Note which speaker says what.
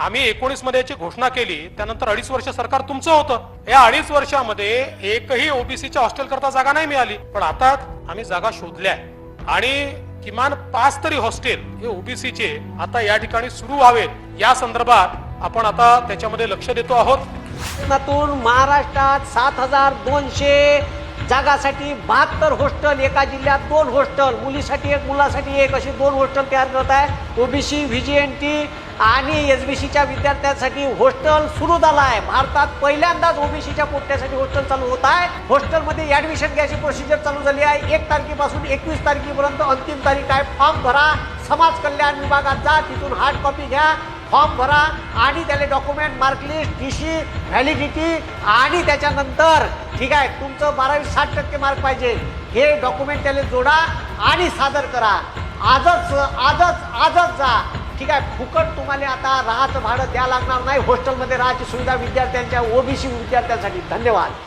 Speaker 1: आम्ही एकोणीसमध्ये याची घोषणा केली त्यानंतर अडीच वर्ष सरकार तुमचं होतं. या अडीच वर्षामध्ये एकही ओबीसीच्या हॉस्टेल करता जागा नाही मिळाली. पण आता आम्ही जागा शोधल्या. आणि किमान पाच तरी हॉस्टेल हे ओबीसीचे आता या ठिकाणी सुरू व्हावेत. या संदर्भात आपण आता त्याच्यामध्ये लक्ष देतो आहोत.
Speaker 2: महाराष्ट्रात सात हजार दोनशे जागासाठी बहात्तर हॉस्टेल एका जिल्ह्यात दोन हॉस्टेल. मुलीसाठी एक मुलासाठी एक अशी दोन हॉस्टेल तयार करत आहे. ओबीसी व्हीजीएनटी आणि एस बी सीच्या विद्यार्थ्यांसाठी हॉस्टेल सुरू झालं आहे भारतात पहिल्यांदाच ओबीसीच्या पोट्यासाठी हॉस्टेल चालू होत आहे. हॉस्टेलमध्ये ॲडमिशन घ्यायची प्रोसिजर चालू झाली आहे. एक तारखेपासून एकवीस तारखेपर्यंत अंतिम तारीख आहे. फॉर्म भरा. समाज कल्याण विभागात जा. तिथून हार्ड कॉपी घ्या. फॉर्म भरा आणि त्याले document mark list T C validity आणि त्याच्यानंतर ठीक आहे तुमचं बारावी साठ टक्के मार्क पाहिजे. हे डॉक्युमेंट त्याला जोडा आणि सादर करा. आजच आजच आज ठीक आहे फुकट तुम्हाला आता राहायचं भाडं द्या लागणार नाही. हॉस्टेलमध्ये राहायची सुविधा विद्यार्थ्यांच्या ओबीसी विद्यार्थ्यांसाठी. धन्यवाद.